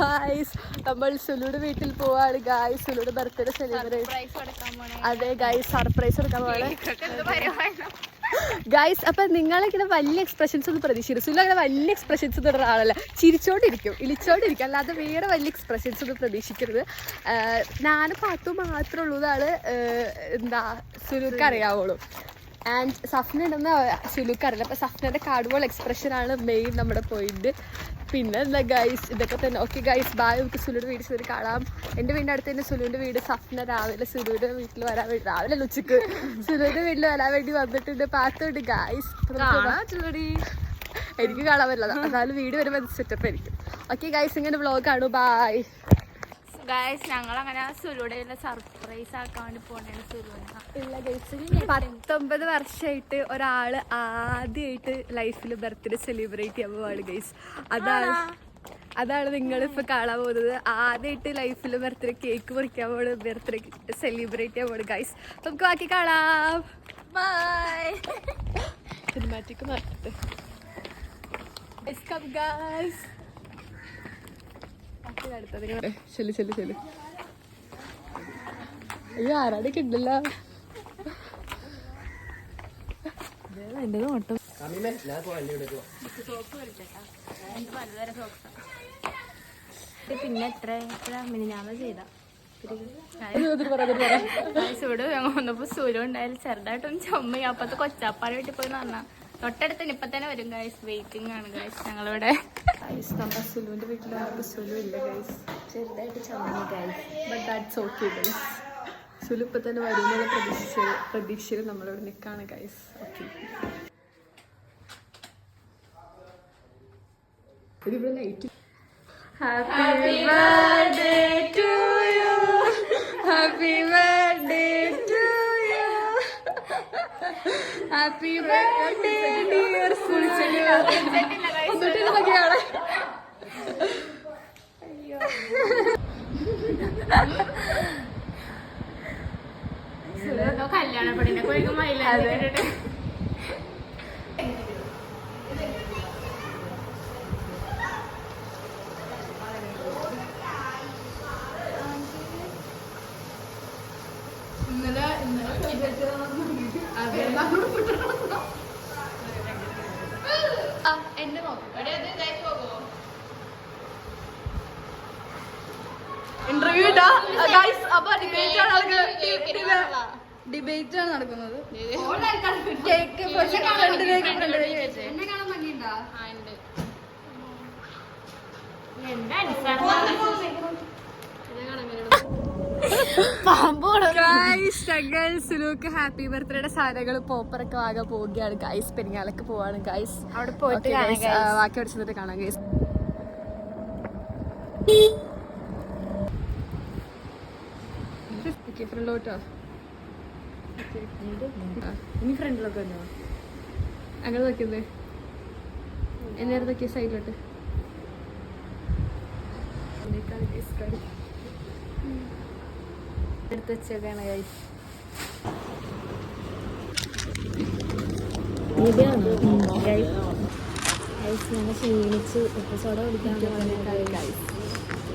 Guys നമ്മൾ സുലുടെ വീട്ടിൽ പോവാണ്. ഗായ്സ് സുലുടെ ബർത്ത്ഡേ സെലിബ്രേറ്റ് അതെ ഗായ്സ് സർപ്രൈസ് എടുക്കാൻ പോവാണ്. ഗായ്സ് അപ്പൊ നിങ്ങളിങ്ങനെ വലിയ എക്സ്പ്രഷൻസ് ഒന്നും പ്രതീക്ഷിച്ചു സുലു അങ്ങനെ വലിയ എക്സ്പ്രഷൻസ് ഒന്നും ആളല്ല ചിരിച്ചോണ്ടിരിക്കും ഇളിച്ചോണ്ടിരിക്കും. അല്ലാതെ വേറെ വലിയ എക്സ്പ്രഷൻസ് ഒന്നും പ്രതീക്ഷിക്കരുത്. ഞാനും പാത്തു മാത്രമേ ഉള്ളൂ എന്നാണ് എന്താ സുലുക്ക് അറിയാവുള്ളൂ ആൻഡ് സഫ്ന ഉണ്ടെന്ന് സുലുക്ക് അറിയില്ല. അപ്പൊ സഫ്നയുടെ കാർഡ്ബോൾ എക്സ്പ്രഷൻ ആണ് മെയിൻ നമ്മുടെ പോയിന്റ് പിന്നെ എന്താ ഗൈസ് ഇതൊക്കെ തന്നെ. ഓക്കെ ഗൈസ് ബായ് നമുക്ക് സുലുവിന്റെ വീട് സുലു കാണാം. എന്റെ വീടിന്റെ അടുത്ത് തന്നെ സുലുവിന്റെ വീട്. സഫ്ന രാവിലെ സുലുവിന്റെ വീട്ടിൽ വരാൻ വേണ്ടി രാവിലെ ഉച്ചയ്ക്ക്. സുലുവിന്റെ വീട്ടിൽ വരാൻ വേണ്ടി വന്നിട്ടുണ്ട്. പാത്തുണ്ട് ഗൈസ് എനിക്ക് കാണാൻ പറ്റില്ല. എന്നാലും വീട് വരുമ്പോൾ സെറ്റപ്പ് ആയിരിക്കും. ഓക്കെ ഗൈസ് ഇങ്ങനെ വ്ളോഗ് കാണൂ. ബായ് ഗായ്സ് ഞങ്ങൾ അങ്ങനെ സുരുടെ സർപ്രൈസ് ആക്കാൻ വേണ്ടി പോണേ സുലുവിനെ ഇല്ല ഗൈസ് പത്തൊമ്പത് വർഷമായിട്ട് ഒരാൾ ആദ്യമായിട്ട് ലൈഫിൽ ബർത്ത്ഡേ സെലിബ്രേറ്റ് ചെയ്യാൻ പോവാണ് ഗൈസ് അതാണ് അതാണ് നിങ്ങൾ ഇപ്പൊ കാണാൻ പോകുന്നത്. ആദ്യമായിട്ട് ലൈഫിൽ ബർത്ത്ഡേ കേക്ക് മുറിക്കാൻ പോണ് ബർത്ത്ഡേ സെലിബ്രേറ്റ് ചെയ്യാൻ പോണ് ഗൈസ് നമുക്ക് ബാക്കി കാണാം. ബൈ സിനിമാറ്റിക് മാറ്റട്ടെ Guys, ചെല്ല് ചെല്ല് ചെല്ല്. അയ്യോ ആരാടൊക്കെ ഉണ്ടല്ലോ? എന്റെ നോട്ടം പിന്നെ എത്ര? എത്ര? മിനിഞ്ഞാമ ചെയ്ത. ഇതിന് പറ, പറ. ഇവിടെ ഞങ്ങൾ വന്നപ്പോ സൂര്യ ഉണ്ടായാലും ചെറുതായിട്ടൊന്ന് ചുമ അപ്പത്തെ കൊച്ചാപ്പാറ വീട്ടിൽ പോയി പറഞ്ഞാ തൊട്ടടുത്ത് ഇപ്പൊ തന്നെ വരും ഗായ്സ് വെയിറ്റിംഗ് ആണ് ഗായ്സ് ഞങ്ങളിവിടെ. Guys, നമ്മുടെ സുലുവിന്റെ വീട്ടിൽ വന്നപ്പോ സുലു ഇല്ല ഗൈസ് ചെറുതായിട്ട് ചുമ guys but that's okay guys Sulu ഇപ്പം തന്നെ വരുന്നുള്ള പ്രതീക്ഷ പ്രതീക്ഷയിൽ നമ്മളിവിടെ നിൽക്കാണ് ഗൈസ് ഓക്കെ ഇതിവിടെ light happy birthday to you happy birthday to you happy birthday dear സുൽച്ചലു ബാക്കിയാണ് കല്യാണ പെണ്ണിനെ കുറിക്കും മൈലാണ്ടി ഇട്ടിട്ട് ഇന്നലെ എന്നെ നോക്കും ഇന്റർവ്യൂ ഇടാ ഗൈസ് അപ്പൊ ഡിബേറ്റ് ആണ് ഡിബേറ്റ് ആണ് നടക്കുന്നത് കേക്ക് ഫ്രണ്ടിലേക്ക് ഫ്രണ്ടിലേക്ക് വെച്ചേ ഗൈസ് ലുക്ക് ഹാപ്പി ബർത്ത്ഡേയുടെ സാധനങ്ങൾ പോപ്പറൊക്കെ വാങ്ങാൻ പോവുകയാണ്. ഗൈസ് പെരിങ്ങാലൊക്കെ പോവാണ് ഗൈസ് അവിടെ പോയിട്ട്. ബാക്കി അടിച്ചിട്ട് കാണാം ഗൈസ് ഫ്രണ്ടിലോട്ടോ ഇനി ഫ്രണ്ടിലൊക്കെ വന്നോ? അങ്ങനെ നോക്കുന്നേ. എന്നേരം നോക്കിയ സൈഡിലോട്ട്. എടുത്ത് വെച്ചേക്കാണ് ഗൈസ് ഞങ്ങൾ ക്ഷീണിച്ച് സോഡ കുടിക്കാൻ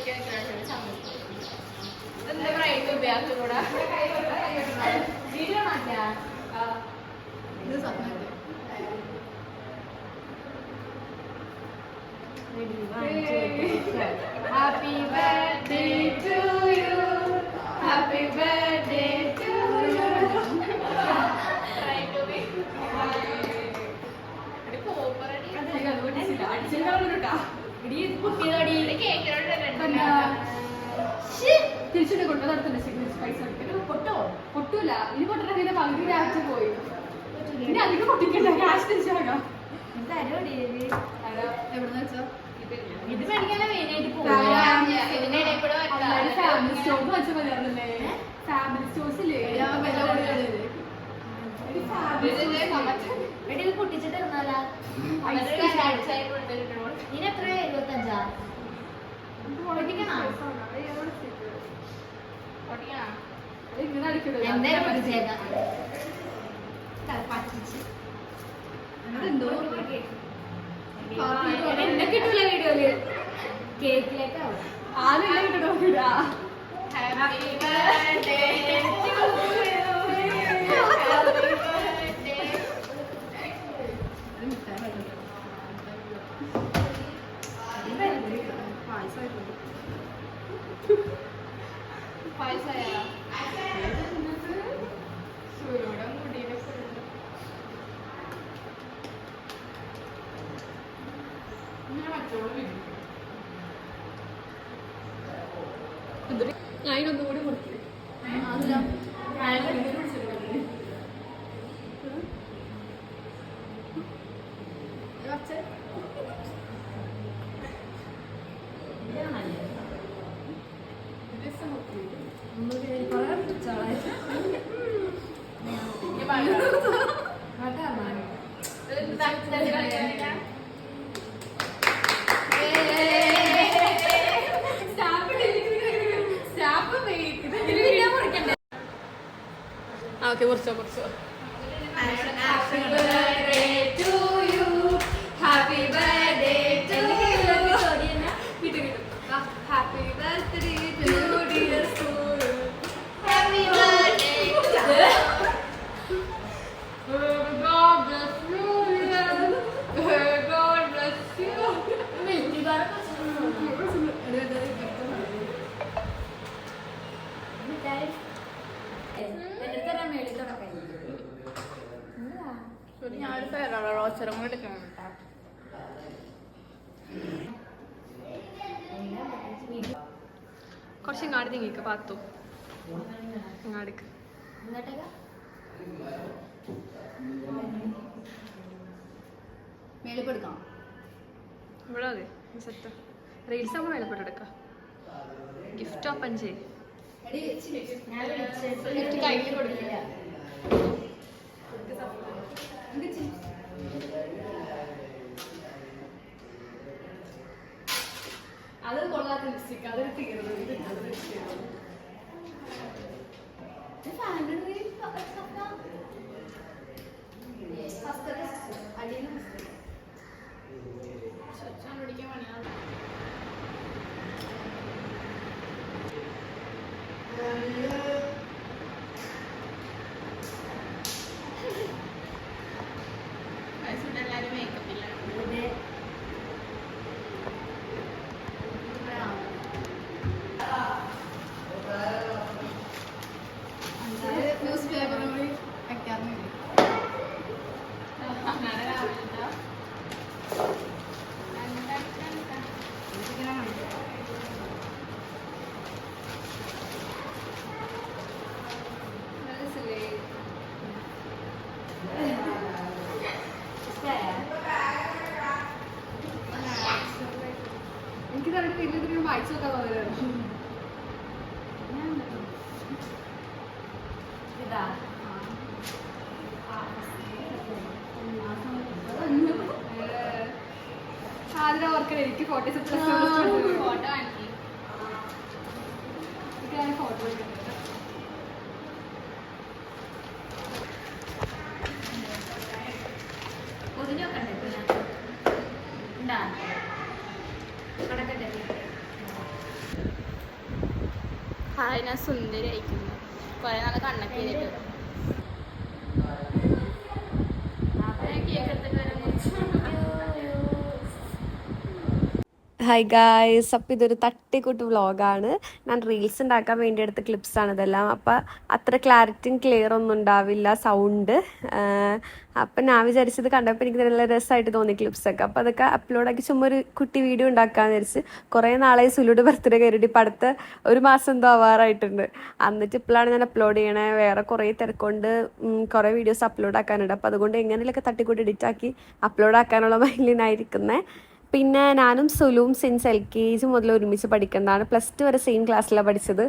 കുടിക്കാതെ കുടിക്കാതെ അതൊന്നും ഇഷ്ടമല്ല പണ്ട് ചീരക സാർ അതെ. ഇപ്പൊ സർബത്താണ് കേസ് എന്നെ to guys happy birthday to you happy birthday to you തിരിച്ചിട്ട് കൊണ്ടു സിഗ്നേച്ചർ പൈസ പൊട്ടോ? പൊട്ടൂല. ഇനി പൊട്ടണ പിന്നെ പകുതി രാവിലെ പോയി. ഇനി അധികം പൊട്ടിക്കണ്ട. ക്യാഷ് തിരിച്ചാകാം എവിടെ വെച്ചോ? ഇത് പഠിക്കാനാ മെയിൻ ഫാമിലി സ്റ്റോർ വെച്ച മലയാളല്ലേ ഫാമിലി സ്റ്റോഴ്സ് ഇല്ലേ? വില ഇത്. പൊട്ടിച്ചിട്ട് ഇരുന്നാലാ ഇതിന് എന്നെ കിട്ടൂല വീഡിയോയിൽ. കേക്കിലേക്കാവും. ആരും കിട്ടണോ ഹാപ്പി ഞാൻ ഇതിനൊന്നും കൂടി കൊടുക്കും ഓക്കെ കുറച്ചോ കുറച്ചോ. കുറച്ച് ഇങ്ങാട് നീങ്ങിക്ക് പാത്തു. ഇങ്ങാടിക്ക്. ഇവിടെ അതെ സെറ്റ് റീൽസ് നമ്മൾ ഗിഫ്റ്റ് ഓപ്പൺ ചെയ് ഞാൻ വിളിച്ചത് ഗിഫ്റ്റ് കയ്യിൽ കൊടുക്കില്ല. അത് കൊള്ളാത്ത ലിപ്സ്റ്റിക് അതൊരു ഇത് ഇട്ടത് തീർന്നത്. എല്ലാവരും മേക്കപ്പിലാണ് ന്യൂസ് പേപ്പറും കൂടി വെക്കാറുണ്ട് അങ്ങനെ രാവിലെ എനിക്ക് തന്നെ വലിയ വായിച്ചു നോക്കാൻ തോന്നുന്നു ഇതാ ആദ്യം ഓർക്കണം എനിക്ക് ഫോട്ടോസ് ഫോട്ടോ ആക്കി. ഫോട്ടോ കടക്കട്ടെ. ഹായ് ഞാൻ സുന്ദരി അയക്കുന്നു കുറെ നാളെ കണ്ണൊക്കെ ചെയ്തിട്ട് കേക്ക് എടുത്തിട്ട് വരാൻ ഹായ് ഗായ്സ് അപ്പോൾ ഇതൊരു തട്ടിക്കൂട്ട് വ്ളോഗാണ്. ഞാൻ റീൽസ് ഉണ്ടാക്കാൻ വേണ്ടി എടുത്ത ക്ലിപ്സാണ് ഇതെല്ലാം. അപ്പോൾ അത്ര ക്ലാരിറ്റിയും ക്ലിയർ ഒന്നും ഉണ്ടാവില്ല സൗണ്ട് അപ്പം ഞാൻ വിചാരിച്ചത് കണ്ടപ്പോൾ എനിക്ക് നല്ല രസമായിട്ട് തോന്നി ക്ലിപ്സൊക്കെ അപ്പോൾ അതൊക്കെ അപ്ലോഡാക്കി ചുമ്മാ ഒരു കുട്ടി വീഡിയോ ഉണ്ടാക്കാമെന്ന് വിചാരിച്ച് കുറേ നാളായി സുലൂടെ ബർത്ത്ഡേ കയറിയിട്ട് ഇപ്പം അടുത്ത ഒരു മാസം എന്തോ ആവാറായിട്ടുണ്ട്. എന്നിട്ട് ഇപ്പോഴാണ് ഞാൻ അപ്ലോഡ് ചെയ്യണേ. വേറെ കുറേ തിരക്കൊണ്ട്. കുറേ വീഡിയോസ് അപ്ലോഡ് ആക്കാനുണ്ട്. അപ്പോൾ അതുകൊണ്ട് എങ്ങനെയൊക്കെ തട്ടിക്കൂട്ടി എഡിറ്റാക്കി അപ്ലോഡ് ആക്കാനുള്ള മൈലിനായിരിക്കുന്നത് പിന്നെ ഞാനും സുലുവും സിൻസ് എൽ കെ ജി മുതൽ ഒരുമിച്ച് പഠിക്കുന്നതാണ്. പ്ലസ് ടു വരെ സെയിം ക്ലാസ്സിലാണ് പഠിച്ചത്.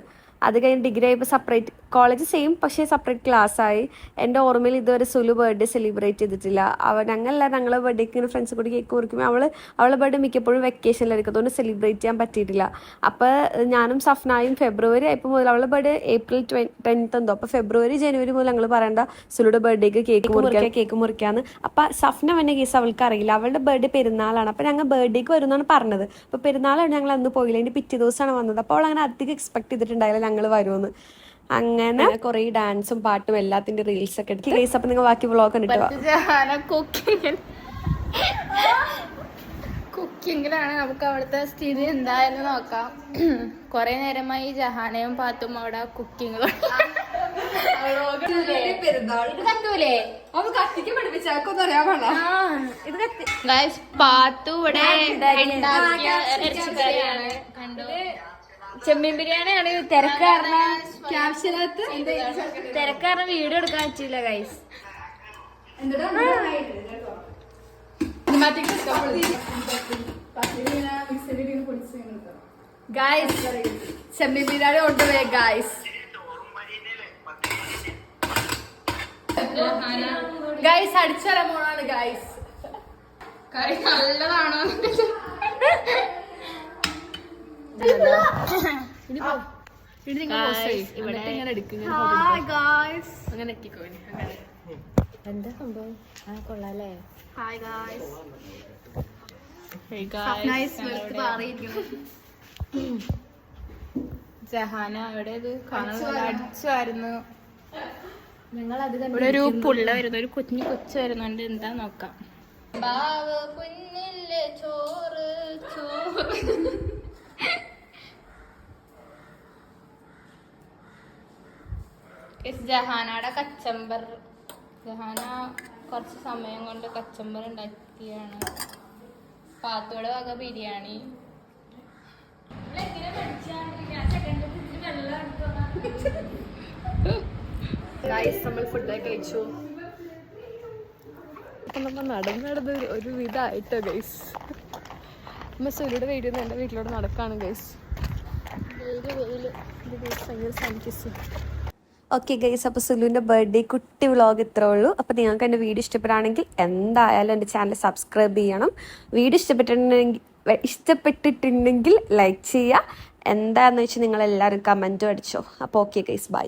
അത് കഴിഞ്ഞ് ഡിഗ്രി ആയപ്പോൾ സെപ്പറേറ്റ് കോളേജ് സെയിം പക്ഷേ സെപ്പറേറ്റ് ക്ലാസ് ആയി. എന്റെ ഓർമ്മയിൽ ഇതുവരെ സുലു ബർത്ത്ഡേ സെലിബ്രേറ്റ് ചെയ്തിട്ടില്ല. അവ ഞങ്ങളല്ല ഞങ്ങളെ ബർത്ത്ഡേക്ക് ഇങ്ങനെ ഫ്രണ്ട്സ് കൂടി കേക്ക് മുറിക്കുമ്പോൾ അവൾ അവളെ ബർത്ത്ഡേ മിക്കപ്പോഴും വെക്കേഷനിലായിരിക്കും അതുകൊണ്ട് സെലിബ്രേറ്റ് ചെയ്യാൻ പറ്റിയിട്ടില്ല. അപ്പോൾ ഞാനും സഫ്നായും ഫെബ്രുവരി ആയപ്പോൾ മുതൽ അവളെ ബർത്ത്ഡേ ഏപ്രിൽ ട്വൻ ടെൻത്ത് എന്തോ. അപ്പോൾ ഫെബ്രുവരി ജനുവരി മുതൽ ഞങ്ങൾ പറയേണ്ട സുലുടെ ബർത്ത്ഡേക്ക് കേക്ക് മുറിക്കുക കേക്ക് മുറിക്കാന്ന്. അപ്പോൾ സഫ്ന വന്ന കേസ് അവൾക്ക് അറിയില്ല. അവളുടെ ബർത്ത്ഡേ പെരുന്നാളാണ്. അപ്പോൾ ഞങ്ങൾ ബർത്ത്ഡേക്ക് വരുമെന്നാണ് പറഞ്ഞത്. അപ്പോൾ പെരുന്നാളാണ് ഞങ്ങൾ അന്ന് പോയില്ല. അതിന്റെ പിറ്റേ ദിവസമാണ് വന്നത്. അപ്പോൾ അവൾ അങ്ങനെ അധികം എക്സ്പെക്ട് ചെയ്തിട്ടുണ്ടായില്ല. ഞങ്ങൾ വരുമെന്ന് അങ്ങനെ കുറേ ഡാൻസും പാട്ടും എല്ലാത്തിന്റെ റീൽസ് ഒക്കെ എടുത്ത് റീൽസ് അപ്പൊ നിങ്ങൾ ബാക്കി വ്ളോഗ് കുക്കിങ്ങിൽ കുക്കിങ്ങിലാണ് നമുക്ക് അവിടുത്തെ സ്ഥിതി എന്തായാലും നോക്കാം. കുറെ നേരമായി ജഹാനയും പാത്തും അവിടെ കുക്കിംഗ് ഇത് കണ്ടൂലേ? ഗൈസ് പാത്തു ഇവിടെ ഉണ്ടാക്കിയ ഇറച്ചിക്കറിയാണ്. കണ്ടു? ചെമ്മീൻ ബിരിയാണിയാണ് തിരക്ക് കാരണം തിരക്ക് കാരണം വീഡിയോ എടുക്കാൻ പറ്റില്ല ഗൈസ് ഗായ്സ് ചെമ്മീൻ ബിരിയാണി കൊണ്ടുപോയി ഗായ്സ് ഗൈസ് അടിച്ചറ മോണാണ് ഗായ്സ് കറി നല്ലതാണോ? എന്താ സംഭവം? ആ കൊള്ളാല്ലേ? ഹായ് ഗായ്സ് ജഹാന അവിടെ ഇത്? കാണുന്നത് അടിച്ചുവായിരുന്നു ഞങ്ങൾ അത് ഇവിടെ ഒരു പുള്ള വരുന്നു ഒരു കുഞ്ഞു കൊച്ചു വരുന്നുണ്ട് എന്താ നോക്കാം. ചോറ്? ചോറ്. Guys, ജഹാനയുടെ കച്ചമ്പർ. ജഹാന കുറച്ച് സമയം കൊണ്ട് കച്ചമ്പർ ഉണ്ടാക്കിയാണ്. പാത്തോടെ വക ബിരിയാണി. നമ്മൾ ഫുഡൊക്കെ കഴിച്ചു. അപ്പൊ നമ്മൾ നടന്ന് നടന്ന് ഒരു- ഒരു വിധമായിട്ടോ ഗൈസ് അമ്മ സുലിയുടെ വീട്ടിൽ നിന്ന് എന്റെ വീട്ടിലോട്ട് നടക്കാണ് ഗൈസ് ഭയങ്കര സൺകിസ് ഓക്കെ ഗൈസ് അപ്പോൾ സുലുവിന്റെ ബർത്ത്ഡേ കുട്ടി വ്ളോഗ് ഇത്രേ ഉള്ളൂ. അപ്പോൾ നിങ്ങൾക്ക് എന്റെ വീഡിയോ ഇഷ്ടപ്പെടുകയാണെങ്കിൽ എന്തായാലും എന്റെ ചാനൽ സബ്സ്ക്രൈബ് ചെയ്യണം. വീഡിയോ ഇഷ്ടപ്പെട്ടിട്ടുണ്ടെങ്കിൽ ഇഷ്ടപ്പെട്ടിട്ടുണ്ടെങ്കിൽ ലൈക്ക് ചെയ്യുക. എന്താണെന്ന് വെച്ചാൽ നിങ്ങളെല്ലാവരും കമന്റും അടിച്ചോ. അപ്പോൾ ഓക്കെ ഗൈസ് ബൈ